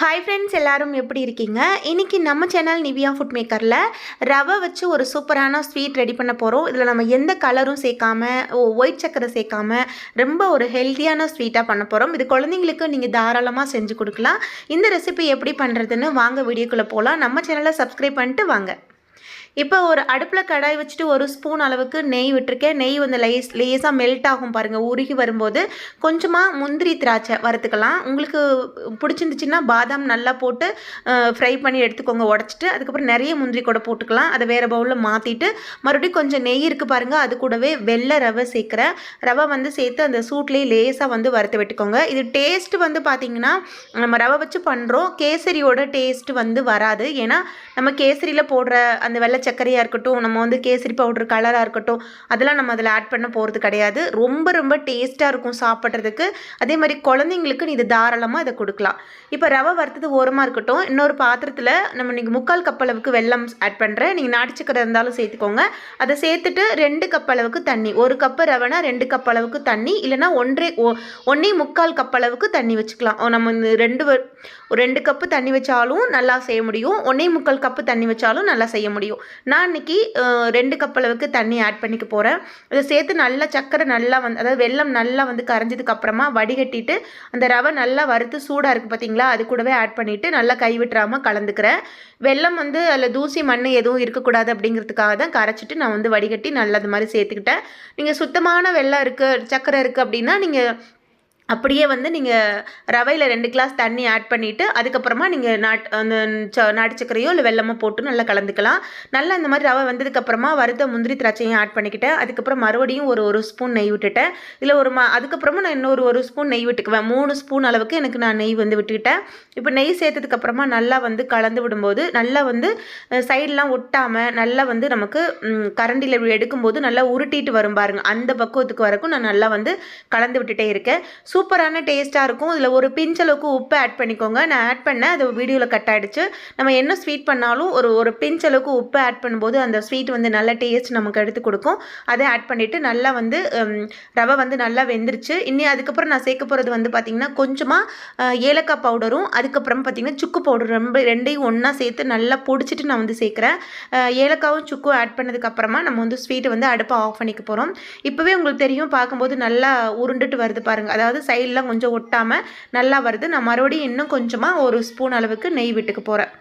Hi friends எல்லாரும் எப்படி இருக்கீங்க? இன்றைக்கி நம்ம சேனல் நிவியா ஃபுட் மேக்கரில் ரவை வச்சு ஒரு சூப்பரான ஸ்வீட் ரெடி பண்ண போகிறோம் இதில் நம்ம எந்த கலரும் சேர்க்காம ஒயிட் சக்கரை சேர்க்காம ரொம்ப ஒரு ஹெல்த்தியான ஸ்வீட்டாக பண்ண போகிறோம் இது குழந்தைங்களுக்கு நீங்கள் தாராளமாக செஞ்சு கொடுக்கலாம். இந்த ரெசிபி எப்படி பண்ணுறதுன்னு வாங்க வீடியோக்குள்ளே போகலாம் நம்ம சேனலை சப்ஸ்கிரைப் பண்ணிட்டு வாங்க. இப்போ ஒரு அடுப்பில் கடாய் வச்சுட்டு ஒரு ஸ்பூன் அளவுக்கு நெய் விட்டுருக்கேன். நெய் வந்து லேஸ் லேஸாக மெல்ட் ஆகும் பாருங்கள் உருகி வரும்போது கொஞ்சமாக முந்திரி திராட்சை வறுத்துக்கலாம். உங்களுக்கு பிடிச்சிருந்துச்சின்னா பாதாம் நல்லா போட்டு ஃப்ரை பண்ணி எடுத்துக்கோங்க. உடச்சிட்டு அதுக்கப்புறம் நிறைய முந்திரி கூட போட்டுக்கலாம். அதை வேறு பவுலில் மாற்றிட்டு மறுபடியும் கொஞ்சம் நெய் இருக்குது பாருங்கள் அது கூடவே வெள்ளை ரவை சேர்க்குறேன். ரவை வந்து சேர்த்து அந்த சூட்லேயே லேஸாக வந்து வறுத்து விட்டுக்கோங்க. இது டேஸ்ட் வந்து பார்த்திங்கன்னா நம்ம ரவை வச்சு பண்ணுறோம் கேசரியோட டேஸ்ட் வந்து வராது. ஏன்னா நம்ம கேசரியில் போடுற அந்த வெள்ளை சர்க்கரையாக இருக்கட்டும் நம்ம வந்து கேசரி பவுடர் கலராக இருக்கட்டும் அதெல்லாம் நம்ம அதில் ஆட் பண்ண போகிறது கிடையாது. ரொம்ப ரொம்ப டேஸ்ட்டாக இருக்கும் சாப்பிட்றதுக்கு. அதே மாதிரி குழந்தைங்களுக்கு நீ இது தாராளமாக இதை கொடுக்கலாம். இப்போ ரவை வறுத்தது ஓரமாக இருக்கட்டும். இன்னொரு பாத்திரத்தில் நம்ம இன்றைக்கி முக்கால் கப் அளவுக்கு வெள்ளம் ஆட் பண்ணுறேன். நீங்கள் நாட்டு சக்கரை இருந்தாலும் சேர்த்துக்கோங்க. அதை சேர்த்துட்டு ரெண்டு கப் அளவுக்கு தண்ணி. ஒரு கப்பு ரவைனா ரெண்டு கப் அளவுக்கு தண்ணி. இல்லைனா ஒன்றே ஒன்றே முக்கால் கப் அளவுக்கு தண்ணி வச்சுக்கலாம். நம்ம இந்த ரெண்டு ரெண்டு கப்பு தண்ணி வச்சாலும் நல்லா செய்ய முடியும். ஒன்றே முக்கால் கப்பு தண்ணி வச்சாலும் நல்லா செய்ய முடியும். நான் இன்றைக்கி ரெண்டு கப் அளவுக்கு தண்ணி ஆட் பண்ணிக்க போகிறேன் இதை சேர்த்து நல்லா சக்கரை நல்லா வந்து அதாவது வெள்ளம் நல்லா வந்து கரைஞ்சதுக்கு அப்புறமா வடிகட்டிட்டு அந்த ரவை நல்லா வறுத்து சூடாக இருக்குது பார்த்தீங்களா அது கூடவே ஆட் பண்ணிவிட்டு நல்லா கைவிட்டுறாமல் கலந்துக்கிறேன். வெள்ளம் வந்து அதில் தூசி மண் எதுவும் இருக்கக்கூடாது அப்படிங்கிறதுக்காக தான் கரைச்சிட்டு நான் வந்து வடிகட்டி நல்லா அது மாதிரி சேர்த்துக்கிட்டேன். நீங்கள் சுத்தமான வெள்ளம் இருக்குது சக்கரை இருக்குது அப்படின்னா நீங்கள் அப்படியே வந்து நீங்கள் ரவையில் ரெண்டு கிளாஸ் தண்ணி ஆட் பண்ணிவிட்டு அதுக்கப்புறமா நீங்கள் நாட் அந்த ச நாட்டு சக்கரையோ இல்லை வெள்ளமோ போட்டு நல்லா கலந்துக்கலாம். நல்லா இந்த மாதிரி ரவை வந்ததுக்கப்புறமா வறுத்த முந்திரி திராட்சையும் ஆட் பண்ணிக்கிட்டேன். அதுக்கப்புறம் மறுபடியும் ஒரு ஒரு ஸ்பூன் நெய் விட்டுட்டேன். இல்லை ஒரு மா அதுக்கப்புறமா நான் இன்னொரு ஒரு ஸ்பூன் நெய் விட்டுக்குவேன். மூணு ஸ்பூன் அளவுக்கு எனக்கு நான் நெய் வந்து விட்டுக்கிட்டேன். இப்போ நெய் சேர்த்ததுக்கப்புறமா நல்லா வந்து கலந்து விடும்போது நல்லா வந்து சைடெலாம் ஒட்டாமல் நல்லா வந்து நமக்கு கரண்டியில் எடுக்கும்போது நல்லா உருட்டிட்டு வரும் பாருங்கள் அந்த பக்குவத்துக்கு வரைக்கும் நான் நல்லா வந்து கலந்து விட்டுட்டே இருக்கேன். சூப்பரான டேஸ்ட்டாக இருக்கும். இதில் ஒரு பிஞ்சளவுக்கு உப்பு ஆட் பண்ணிக்கோங்க. நான் ஆட் பண்ணேன் அது வீடியோவில் கட் ஆகிடுச்சு நம்ம என்ன ஸ்வீட் பண்ணாலும் ஒரு ஒரு பிஞ்ச் அளவுக்கு உப்பு ஆட் பண்ணும்போது அந்த ஸ்வீட் வந்து நல்ல டேஸ்ட் நமக்கு எடுத்து கொடுக்கும். அதை ஆட் பண்ணிவிட்டு நல்லா வந்து ரவை வந்து நல்லா வெந்துருச்சு. இன்னி அதுக்கப்புறம் நான் சேர்க்க போகிறது வந்து பார்த்திங்கன்னா கொஞ்சமாக ஏலக்காய் பவுடரும் அதுக்கப்புறம் பார்த்திங்கன்னா சுக்கு பவுடர் ரொம்ப ரெண்டையும் ஒன்றா சேர்த்து நல்லா பொடிச்சிட்டு நான் வந்து சேர்க்குறேன். ஏலக்காவும் சுக்கும் ஆட் பண்ணதுக்கப்புறமா நம்ம வந்து ஸ்வீட்டை வந்து அடுப்பை ஆஃப் பண்ணிக்க போகிறோம் இப்போவே உங்களுக்கு தெரியும் பார்க்கும்போது நல்லா உருண்டுட்டு வருது பாருங்கள் அதாவது சைட்லாம் கொஞ்சம் ஒட்டாமல் நல்லா வருது. நான் மறுபடியும் இன்னும் கொஞ்சமாக ஒரு ஸ்பூன் அளவுக்கு நெய் விட்டுக்க போகிறேன்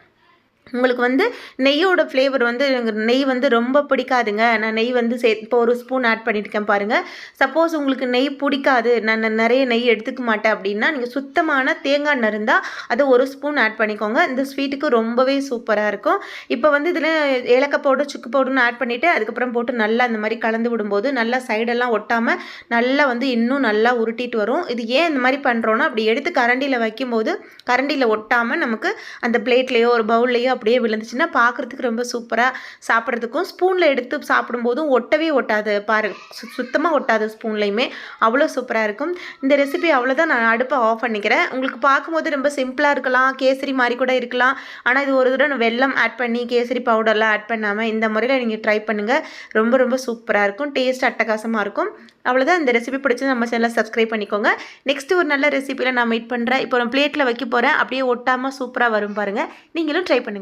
உங்களுக்கு வந்து நெய்யோட ஃப்ளேவர் வந்து நெய் வந்து ரொம்ப பிடிக்காதுங்க. நான் நெய் வந்து சே இப்போ ஒரு ஸ்பூன் ஆட் பண்ணியிருக்கேன் பாருங்கள் சப்போஸ் உங்களுக்கு நெய் பிடிக்காது நான் நிறைய நெய் எடுத்துக்க மாட்டேன் அப்படின்னா நீங்கள் சுத்தமான தேங்காய் எண்ணெய் இருந்தால் அதை ஒரு ஸ்பூன் ஆட் பண்ணிக்கோங்க. இந்த ஸ்வீட்டுக்கு ரொம்பவே சூப்பராக இருக்கும். இப்போ வந்து இதில் ஏலக்காய் பவுடர் சுக்கு பவுடர்னு ஆட் பண்ணிவிட்டு அதுக்கப்புறம் போட்டு நல்லா அந்த மாதிரி கலந்து விடும்போது நல்லா சைடெல்லாம் ஒட்டாமல் நல்லா வந்து இன்னும் நல்லா உருட்டிட்டு வரும். இது ஏன் இந்த மாதிரி பண்ணுறோன்னா அப்படி எடுத்து கரண்டியில் வைக்கும்போது கரண்டியில் ஒட்டாமல் நமக்கு அந்த பிளேட்லேயோ ஒரு பவுல்லையோ அப்படியே விழுந்துச்சுன்னா பார்க்குறதுக்கு ரொம்ப சூப்பராக சாப்பிட்றதுக்கும் ஸ்பூனில் எடுத்து சாப்பிடும்போதும் ஒட்டவே ஒட்டாது. பாரு சுத்தமாக ஒட்டாது ஸ்பூன்லேயுமே அவ்வளோ சூப்பராக இருக்கும். இந்த ரெசிபி அவ்வளோதான் நான் அடுப்பை ஆஃப் பண்ணிக்கிறேன். உங்களுக்கு பார்க்கும்போது ரொம்ப சிம்பிளாக இருக்கலாம் கேசரி மாதிரி கூட இருக்கலாம். ஆனால் இது ஒரு தடவை வெள்ளம் ஆட் பண்ணி கேசரி பவுடர்லாம் ஆட் பண்ணாமல் இந்த முறையில் நீங்கள் ட்ரை பண்ணுங்கள் ரொம்ப ரொம்ப சூப்பராக இருக்கும். டேஸ்ட் அட்டகாசமாக இருக்கும். அவ்வளோதான். இந்த ரெசிபி பிடிச்சி நம்ம சேனலை சப்ஸ்கிரைப் பண்ணிக்கோங்க. நெக்ஸ்ட் ஒரு நல்ல ரெசிபியில் நான் மீட் பண்ணுறேன் இப்போ நான் பிளேட்டில் வைக்க போகிறேன் அப்படியே ஒட்டாமல் சூப்பராக வரும் பாருங்கள் நீங்களும் ட்ரை பண்ணுங்கள்